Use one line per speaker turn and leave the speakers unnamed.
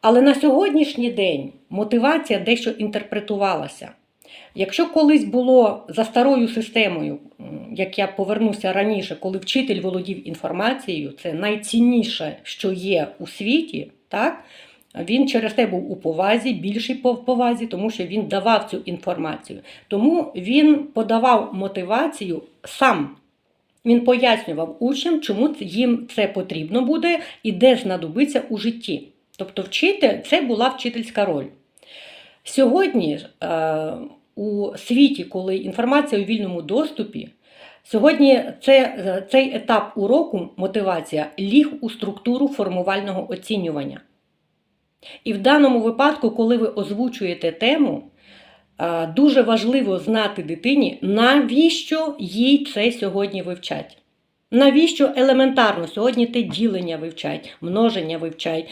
Але на сьогоднішній день мотивація дещо інтерпретувалася. Якщо колись було за старою системою, як я повернуся раніше, коли вчитель володів інформацією, це найцінніше, що є у світі, так? Він через те був у повазі, більшій пов- повазі, тому що він давав цю інформацію. Тому він подавав мотивацію сам. Він пояснював учням, чому їм це потрібно буде і де знадобиться у житті. Тобто, вчитель це була вчительська роль. Сьогодні е, у світі, коли інформація у вільному доступі, сьогодні це, е, цей етап уроку мотивація ліг у структуру формувального оцінювання. І в даному випадку, коли ви озвучуєте тему, е, дуже важливо знати дитині, навіщо їй це сьогодні вивчать. Навіщо елементарно сьогодні те ділення вивчать, множення вивчать,